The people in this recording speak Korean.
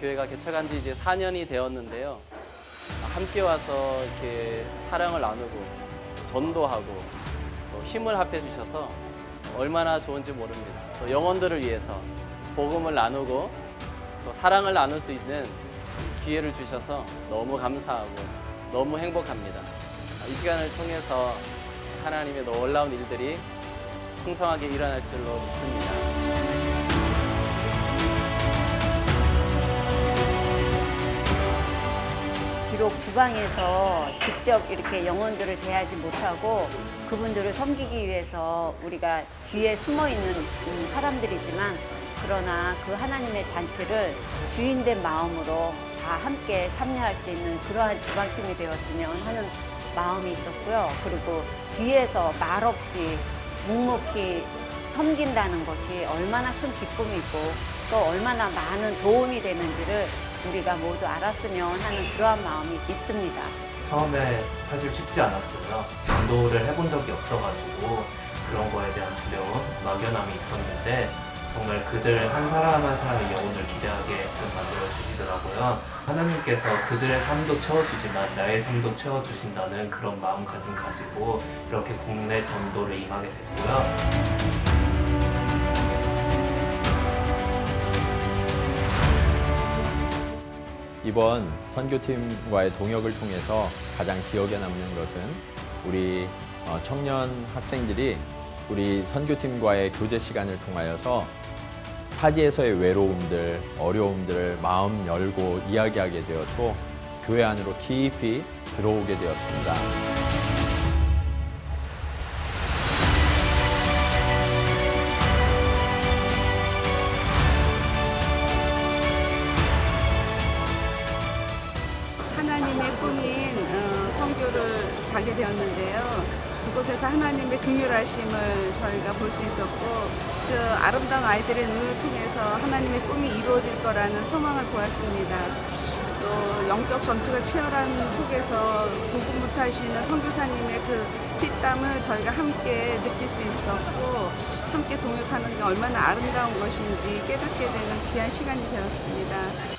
교회가 개척한 지 이제 4년이 되었는데요. 함께 와서 이렇게 사랑을 나누고 전도하고 또 힘을 합해 주셔서 얼마나 좋은지 모릅니다. 또 영혼들을 위해서 복음을 나누고 또 사랑을 나눌 수 있는 기회를 주셔서 너무 감사하고 너무 행복합니다. 이 시간을 통해서 하나님의 놀라운 일들이 풍성하게 일어날 줄로 믿습니다. 비록 주방에서 직접 이렇게 영혼들을 대하지 못하고 그분들을 섬기기 위해서 우리가 뒤에 숨어 있는 음, 사람들이지만 그러나 그 하나님의 잔치를 주인된 마음으로 다 함께 참여할 수 있는 그러한 주방팀이 되었으면 하는 마음이 있었고요. 그리고 뒤에서 말없이 묵묵히 섬긴다는 것이 얼마나 큰 기쁨이고 또 얼마나 많은 도움이 되는지를 우리가 모두 알았으면 하는 그러한 마음이 있습니다. 처음에 사실 쉽지 않았어요. 전도를 해본 적이 없어가지고 그런 거에 대한 두려움, 막연함이 있었는데 정말 그들 한 사람 한 사람의 영혼을 기대하게 만들어 주시더라고요. 하나님께서 그들의 삶도 채워주지만 나의 삶도 채워주신다는 그런 마음가짐 가지고 이렇게 국내 전도를 임하게 됐고요. 이번 선교팀과의 동역을 통해서 가장 기억에 남는 것은 우리 어, 청년 학생들이 우리 선교팀과의 교제 시간을 통하여서 타지에서의 외로움들, 어려움들을 마음 열고 이야기하게 되었고 교회 안으로 깊이 들어오게 되었습니다. 하나님의 꿈인 어, 성교를 가게 되었는데요. 그곳에서 하나님의 긍휼하심을 저희가 볼 수 있었고 그 아름다운 아이들의 눈을 통해서 하나님의 꿈이 이루어질 거라는 소망을 보았습니다. 또 영적 전투가 치열한 속에서 고군분투 하시는 선교사님의 그 피땀을 저희가 함께 느낄 수 있었고 함께 동역하는 게 얼마나 아름다운 것인지 깨닫게 되는 귀한 시간이 되었습니다.